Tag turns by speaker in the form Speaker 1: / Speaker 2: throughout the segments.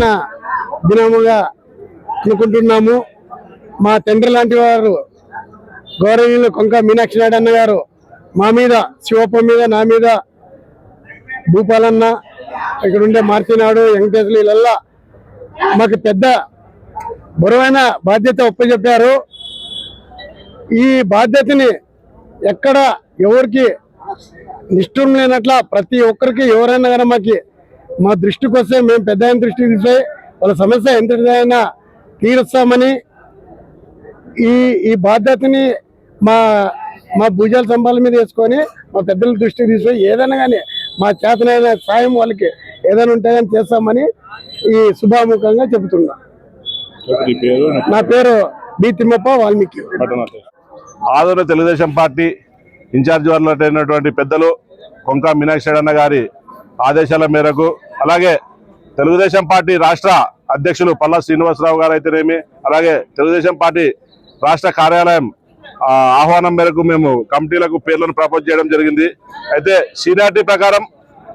Speaker 1: పుట్టిన దినముగా అనుకుంటున్నాము. మా తండ్రి లాంటి వారు గౌరవీయులు కొంక మీనాక్షి నాయుడు అన్న గారు మా మీద శివప్ప మీద నా మీద భూపాలన్న ఇక్కడ ఉండే మార్చినాడు వెంకటేశ్వరు వీళ్ళల్లా మాకు పెద్ద బరువైన బాధ్యత ఒప్పచెప్పారు. ఈ బాధ్యతని ఎక్కడ ఎవరికి నిష్ఠూరం లేనట్ల ప్రతి ఒక్కరికి ఎవరైనా కానీ మాకు మా దృష్టికి వస్తే మేము పెద్ద ఆయన దృష్టికి తీస్తే వాళ్ళ సమస్య ఎంతైనా తీరుస్తామని ఈ ఈ బాధ్యతని మా మా భుజాల సంబాల మీద వేసుకొని మా పెద్దల దృష్టికి తీసుకొని ఏదైనా కానీ మా చేతనైన సాయం వాళ్ళకి ఏదైనా ఉంటే కానీ చేస్తామని ఈ శుభాముఖంగా చెబుతున్నా. నా పేరు బి తిమ్మప్ప వాల్మీకి
Speaker 2: ఆదరణ తెలుగుదేశం పార్టీ ఇన్ఛార్జ్ అయినటువంటి పెద్దలు కొంక మీనాక్షి అన్న గారి ఆదేశాల మేరకు అలాగే తెలుగుదేశం పార్టీ రాష్ట్ర అధ్యక్షులు పల్లా శ్రీనివాసరావు గారు అయితేనేమి అలాగే తెలుగుదేశం పార్టీ రాష్ట్ర కార్యాలయం ఆహ్వానం మేరకు మేము కమిటీలకు పేర్లను ప్రపోజ్ చేయడం జరిగింది. అయితే సీనియారిటీ ప్రకారం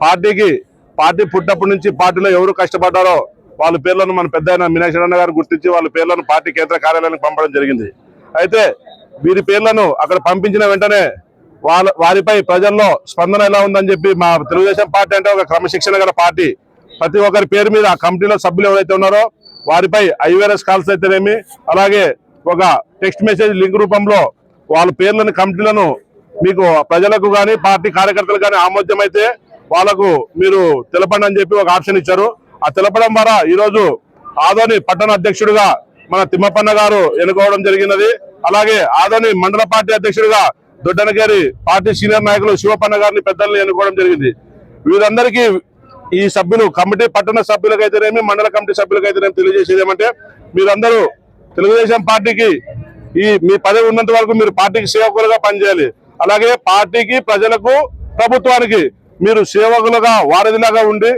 Speaker 2: పార్టీకి పార్టీ పుట్టినప్పటి నుంచి పార్టీలో ఎవరు కష్టపడ్డారో వాళ్ళ పేర్లను మన పెద్ద ఆయన మీనాక్షి గారు గుర్తించి వాళ్ళ పేర్లను పార్టీ కేంద్ర కార్యాలయానికి పంపడం జరిగింది. అయితే వీరి పేర్లను అక్కడ పంపించిన వెంటనే వాళ్ళ వారిపై ప్రజల్లో స్పందన ఎలా ఉందని చెప్పి మా తెలుగుదేశం పార్టీ అంటే ఒక క్రమశిక్షణ గల పార్టీ. ప్రతి ఒక్కరి పేరు మీద ఆ కమిటీలో సభ్యులు ఎవరైతే ఉన్నారో వారిపై ఐవీఆర్ఎస్ కాల్స్ అయితేనేమి అలాగే ఒక టెక్స్ట్ మెసేజ్ లింక్ రూపంలో వాళ్ళ పేర్లను కమిటీలను మీకు ప్రజలకు కానీ పార్టీ కార్యకర్తలు కానీ ఆమోద్యం అయితే వాళ్ళకు మీరు తెలపండి అని చెప్పి ఒక ఆప్షన్ ఇచ్చారు. ఆ తెలపడం ద్వారా ఈరోజు ఆదోని పట్టణ అధ్యక్షుడిగా మన తిమ్మపన్న గారు ఎన్నుకోవడం జరిగినది. అలాగే ఆదోని మండల పార్టీ అధ్యక్షుడిగా దొడ్డన గారి పార్టీ సీనియర్ నాయకులు శివపన్న గారిని పెద్దల్ని ఎన్నుకోవడం జరిగింది. వీరందరికీ ఈ సభ్యులు కమిటీ పట్టణ సభ్యులకైతేనేమి మండల కమిటీ సభ్యులకైతేనేమి తెలియజేసేది ఏమంటే మీరందరూ తెలుగుదేశం పార్టీకి ఈ మీ పదవి ఉన్నంత వరకు మీరు పార్టీకి సేవకులుగా పనిచేయాలి. అలాగే పార్టీకి ప్రజలకు ప్రభుత్వానికి మీరు సేవకులుగా వారధిలాగా ఉండి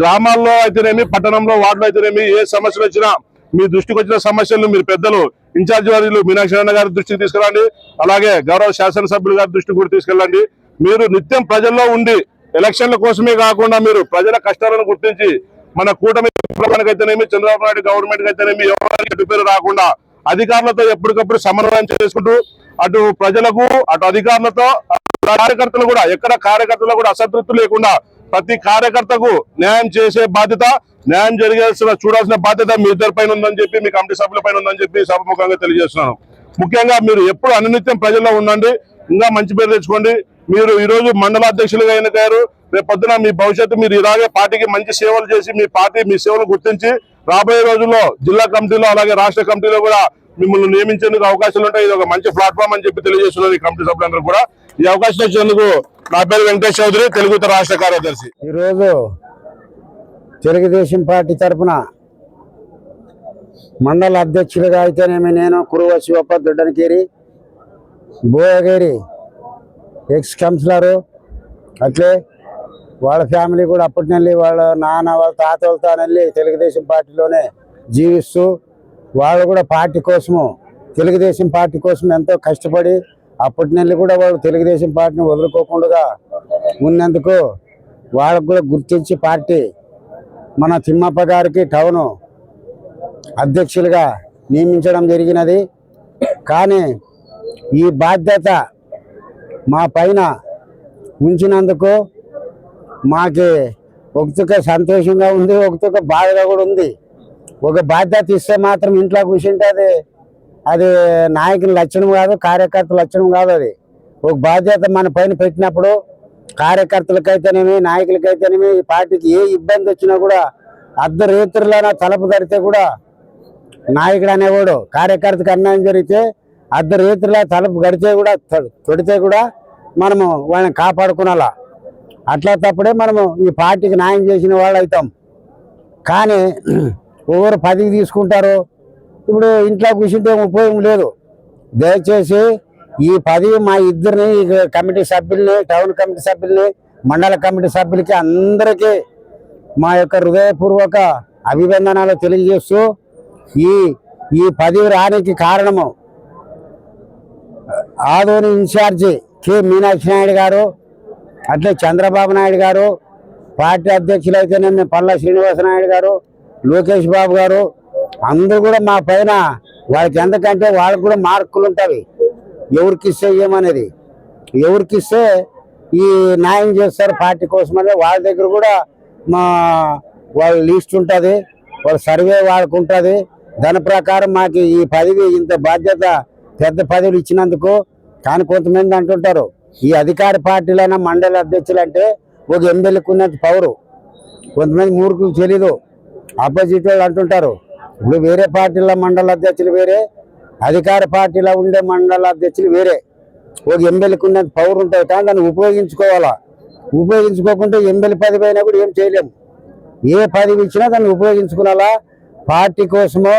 Speaker 2: గ్రామాల్లో అయితేనేమి పట్టణంలో వార్డులో అయితేనేమి ఏ సమస్యలు వచ్చినా మీ దృష్టికి వచ్చిన సమస్యలను మీరు పెద్దలు ఇన్ఛార్జి వారిలు మీనాక్షి అన్న గారి దృష్టికి తీసుకురండి అలాగే గౌరవ శాసనసభ్యులు గారి దృష్టికి కూడా తీసుకెళ్ళండి. మీరు నిత్యం ప్రజల్లో ఉండి ఎలక్షన్ల కోసమే కాకుండా మీరు ప్రజల కష్టాలను గుర్తించి మన కూటమి అయితేనేమి చంద్రబాబు నాయుడు గవర్నమెంట్ అయితేనేమి ఎవరికి ఎటు పేరు రాకుండా అధికారులతో ఎప్పటికప్పుడు సమన్వయం చేసుకుంటూ అటు ప్రజలకు అటు అధికారులతో కార్యకర్తలు కూడా ఎక్కడ కార్యకర్తలు కూడా అసంతృప్తి లేకుండా ప్రతి కార్యకర్తకు న్యాయం చేసే బాధ్యత న్యాయం జరిగాల్సిన చూడాల్సిన బాధ్యత మీ ఇద్దరి పైన ఉందని చెప్పి మీ కమిటీ సభ్యుల పైన ఉందని చెప్పి సభముఖంగా తెలియజేస్తున్నాను. ముఖ్యంగా మీరు ఎప్పుడు అనునిత్యం ప్రజల్లో ఉండండి ఇంకా మంచి పేరు తెచ్చుకోండి. మీరు ఈ రోజు మండల అధ్యక్షులుగా ఎన్నికయ్యారు రేపు పొద్దున మీ భవిష్యత్తు మీరు ఇలాగే పార్టీకి మంచి సేవలు చేసి మీ పార్టీ మీ సేవలు గుర్తించి రాబోయే రోజుల్లో జిల్లా కమిటీలో అలాగే రాష్ట్ర కమిటీలో కూడా మిమ్మల్ని నియమించేందుకు అవకాశాలు ఉంటాయి. ఇది ఒక మంచి ప్లాట్ఫామ్ అని చెప్పి తెలియజేస్తున్నారు ఈ కమిటీ సభ్యులందరూ కూడా. ఈ అవకాశం ఇచ్చినందుకు నా పేరు వెంకటేష్ చౌదరి తెలుగు రాష్ట్ర కార్యదర్శి.
Speaker 3: ఈరోజు తెలుగుదేశం పార్టీ తరఫున మండల అధ్యక్షుడిగా అయితేనేమి నేను కురువ శివప్ప దొడ్డనకేరి బోయగేరి ఎక్స్ కౌన్సిలరు అట్లే వాళ్ళ ఫ్యామిలీ కూడా అప్పటి నుండి వాళ్ళ నాన్న వాళ్ళ తాత వెళ్ళి తెలుగుదేశం పార్టీలోనే జీవిస్తూ వాళ్ళు కూడా పార్టీ కోసము తెలుగుదేశం పార్టీ కోసం ఎంతో కష్టపడి అప్పటి నుండి కూడా వాళ్ళు తెలుగుదేశం పార్టీని వదులుకోకుండా ఉన్నందుకు వాళ్ళకు కూడా గుర్తించి పార్టీ మన తిమ్మప్ప గారికి టౌను అధ్యక్షులుగా నియమించడం జరిగినది. కానీ ఈ బాధ్యత మా పైన ఉంచినందుకు మాకి ఒకతుక సంతోషంగా ఉంది ఒకతుక బాధగా కూడా ఉంది. ఒక బాధ్యత ఇస్తే మాత్రం ఇంట్లో కూర్చుంటే అది అది నాయకుని లక్షణం కాదు కార్యకర్త లక్షణం కాదు అది. ఒక బాధ్యత మన పైన పెట్టినప్పుడు కార్యకర్తలకైతేనేమి నాయకులకైతేనేమి ఈ పార్టీకి ఏ ఇబ్బంది వచ్చినా కూడా అర్ధరేతులైనా తలుపు తడితే కూడా నాయకుడు అనేవాడు కార్యకర్తకు అన్యాయం జరిగితే అర్ధరేతుల తలుపు గడితే కూడా తొడితే కూడా మనము వాళ్ళని కాపాడుకునాలా. అట్లా తప్పుడే మనము ఈ పార్టీకి న్యాయం చేసిన వాళ్ళు అవుతాం. కానీ ఎవరు పదికి తీసుకుంటారు ఇప్పుడు ఇంట్లో కూర్చుంటే ఉపయోగం లేదు. దయచేసి ఈ పదవి మా ఇద్దరిని కమిటీ సభ్యుల్ని టౌన్ కమిటీ సభ్యుల్ని మండల కమిటీ సభ్యులకి అందరికీ మా యొక్క హృదయపూర్వక అభివందనాలు తెలియజేస్తూ ఈ ఈ పదవి రానికి కారణము ఆదోని ఇన్ఛార్జి కె మీనాక్షి నాయుడు గారు అట్లే చంద్రబాబు నాయుడు గారు పార్టీ అధ్యక్షులు అయితేనేమి పల్ల శ్రీనివాస నాయుడు గారు లోకేష్ బాబు గారు అందరూ కూడా మా పైన వాళ్ళకి ఎందుకంటే వాళ్ళకి కూడా మార్కులు ఉంటాయి. ఎవరికి ఇస్తే ఏమనేది? ఎవరికి ఇస్తే ఈ న్యాయం చేస్తారు పార్టీ కోసమని వాళ్ళ దగ్గర కూడా మా వాళ్ళ లిస్ట్ ఉంటుంది. వాళ్ళ సర్వే వాళ్ళకు ఉంటుంది. దాని ప్రకారం మాకు ఈ పదవి ఇంత బాధ్యత పెద్ద పదవులు ఇచ్చినందుకు కానీ కొంతమంది అంటుంటారు ఈ అధికార పార్టీలైనా మండలి అధ్యక్షులు అంటే ఒక ఎమ్మెల్యేకి ఉన్నంత పవరు. కొంతమంది మూర్ఖులు తెలీదు. ఆపోజిట్ వాళ్ళు అంటుంటారు ఇప్పుడు వేరే పార్టీల మండల అధ్యక్షులు వేరే అధికార పార్టీలో ఉండే మండల అధ్యక్షులు వేరే. ఒక ఎమ్మెల్యేకి ఉన్నంత పవర్ ఉంటుంది కానీ దాన్ని ఉపయోగించుకోవాలా? ఉపయోగించుకోకుంటే ఎమ్మెల్యే పదవి అయినా కూడా ఏం చేయలేము ఏ పదవి ఇచ్చినా దాన్ని ఉపయోగించుకునాలా పార్టీ కోసమో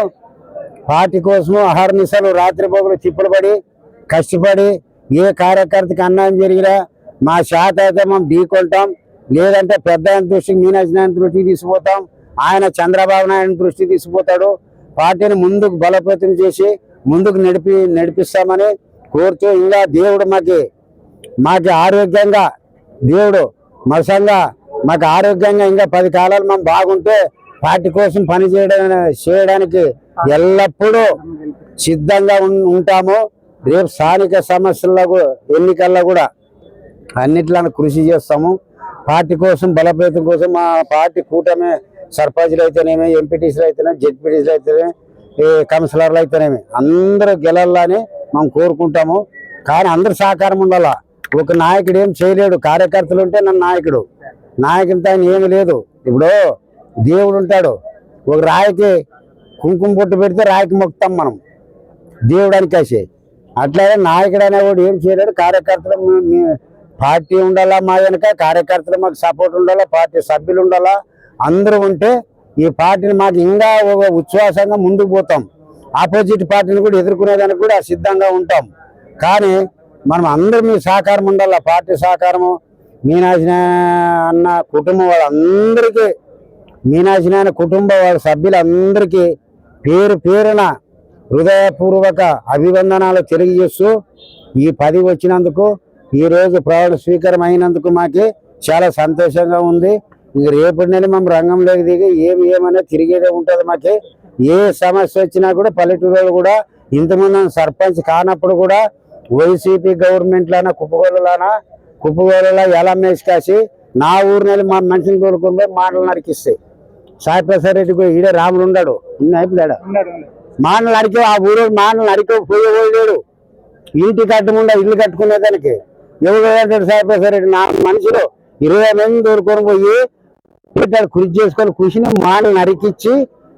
Speaker 3: పార్టీ కోసము అహర్నిశలు రాత్రిపోకలు పగులు కష్టపడి ఏ కార్యకర్తకి అన్యాయం జరిగినా మా శాత అయితే మేము ఢీకొంటాం. లేదంటే పెద్ద ఆయన దృష్టికి మీనాక్షి దృష్టికి తీసుకుపోతాం. ఆయన చంద్రబాబు నాయుడు దృష్టి తీసుకుపోతాడు. పార్టీని ముందుకు బలోపేతం చేసి ముందుకు నడిపి నడిపిస్తామని కోరుతూ ఇంకా దేవుడు మాకి మాకు ఆరోగ్యంగా దేవుడు మసంగా మాకు ఆరోగ్యంగా ఇంకా పది కాలాలు మనం బాగుంటే పార్టీ కోసం పని చేయడం చేయడానికి ఎల్లప్పుడూ సిద్ధంగా ఉం- ఉంటాము. రేపు స్థానిక సమస్యల్లో కూడా ఎన్నికల్లో కూడా అన్నిట్లను కృషి చేస్తాము. పార్టీ కోసం బలోపేతం కోసం మా పార్టీ కూటమి సర్పంచ్లు అయితేనేమి ఎంపీటీసీలు అయితేనేమి జెడ్పీటీసీలు అయితేనేమి ఈ కౌన్సిలర్లు అయితేనేమి అందరూ గెలాలని మనం కోరుకుంటాము. కానీ అందరు సహకారం ఉండాలా? ఒక నాయకుడు ఏం చేయలేడు. కార్యకర్తలు ఉంటే నన్ను నాయకుడు. నాయకుడితో ఆయన ఏమి లేదు. ఇప్పుడు దేవుడు ఉంటాడు. ఒక రాయికి కుంకుమ పొట్టు పెడితే రాయికి మొక్కుతాం మనం. దేవుడు అనికేసి అట్లాగే నాయకుడు అనేవాడు ఏం చేయలేడు. కార్యకర్తలు పార్టీ ఉండాలా మా వెనక? కార్యకర్తలు మాకు సపోర్ట్ ఉండాలా? పార్టీ సభ్యులు ఉండాలా? అందరూ ఉంటే ఈ పార్టీని మాకు ఇంకా ఉచ్ఛ్వాసంగా ముందుకు పోతాం. ఆపోజిట్ పార్టీని కూడా ఎదుర్కొనేదానికి కూడా సిద్ధంగా ఉంటాం. కానీ మనం అందరూ మీ సహకారం ఉండాలా? పార్టీ సహకారము మీనాశిన అన్న కుటుంబం వాళ్ళందరికీ మీనాశిన అన్న కుటుంబ వాళ్ళ సభ్యులందరికీ పేరు పేరున హృదయపూర్వక అభివందనాలు తెలియజేస్తూ ఈ పది వచ్చినందుకు ఈ రోజు ప్రౌఢ స్వీకారం అయినందుకు మాకి చాలా సంతోషంగా ఉంది. ఇంక రేపటి నుండి మేము రంగంలోకి దిగి ఏమి ఏమనేది తిరిగేదే ఉంటుంది మాకి. ఏ సమస్య వచ్చినా కూడా పల్లెటూరులో కూడా ఇంతమంది సర్పంచ్ కానప్పుడు కూడా వైసీపీ గవర్నమెంట్లోనా కుప్పగోలులానా కుప్పగోలులా ఎలా మేసి కాసి నా ఊరు నెల మా మనిషిని పోయి మాటలు నరికిస్తాయి సాయిప్రసాద్ రెడ్డి పోయి ఈడే రాముడు ఉన్నాడు. అయిపోయాడు మాటలు నరికి ఆ ఊరు మాటలు నరికి పోయేవాడు ఇంటి కట్టకుండా ఇల్లు కట్టుకునేదానికి. ఎవరు అంటాడు నా మనుషులు ఇరవై మంది దూరుకొని పోయి పెట్టాడు కృషి చేసుకొని కృషిని మాటలు నరికిచ్చి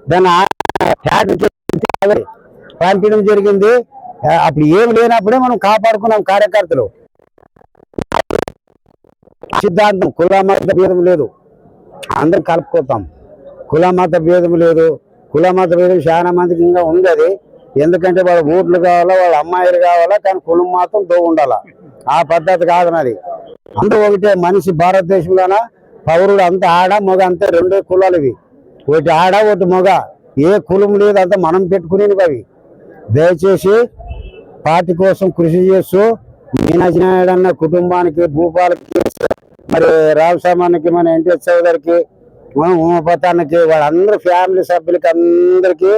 Speaker 3: దాన్ని పంపించడం జరిగింది. అప్పుడు ఏం లేనప్పుడే మనం కాపాడుకున్నాం కార్యకర్తలు. సిద్ధాంతం కుల మత భేదం లేదు. అందరం కలుపుకోతాం కుల మత భేదం లేదు. కుల మత భేదం చాలా మందికి ఇంకా ఉంది అది ఎందుకంటే వాళ్ళ ఓట్లు కావాలా వాళ్ళ అమ్మాయిలు కావాలా కానీ కులం మాత్రం దో ఉండాలా? ఆ పద్ధతి కాదు నాది అంత ఒకటే మనిషి భారతదేశంలోన? పౌరుడు అంత ఆడ మగ అంతే రెండే కులాలు ఇవి. ఒకటి ఆడ ఒకటి మగ. ఏ కులం లేదు అంతా మనం పెట్టుకునేవి అవి. దయచేసి పార్టీ కోసం కృషి చేస్తూ మీనాజనాయుడు అన్న కుటుంబానికి భూపాలకి మరి రామస్వామానికి మన ఎన్టీఎస్ చౌదరికి మన వాళ్ళందరూ ఫ్యామిలీ సభ్యులకి అందరికీ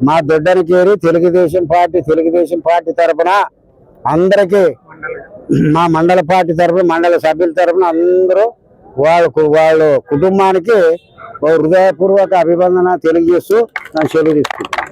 Speaker 3: మా దొడ్డనికి తెలుగుదేశం పార్టీ తెలుగుదేశం పార్టీ తరపున అందరికీ మా మండల పార్టీ తరపున మండల సభ్యుల తరఫున అందరూ వాళ్ళకు వాళ్ళు వాళ్ళ కుటుంబానికి హృదయపూర్వక అభివందన తెలియజేస్తూ నేను సెలవు తీసుకుంటాను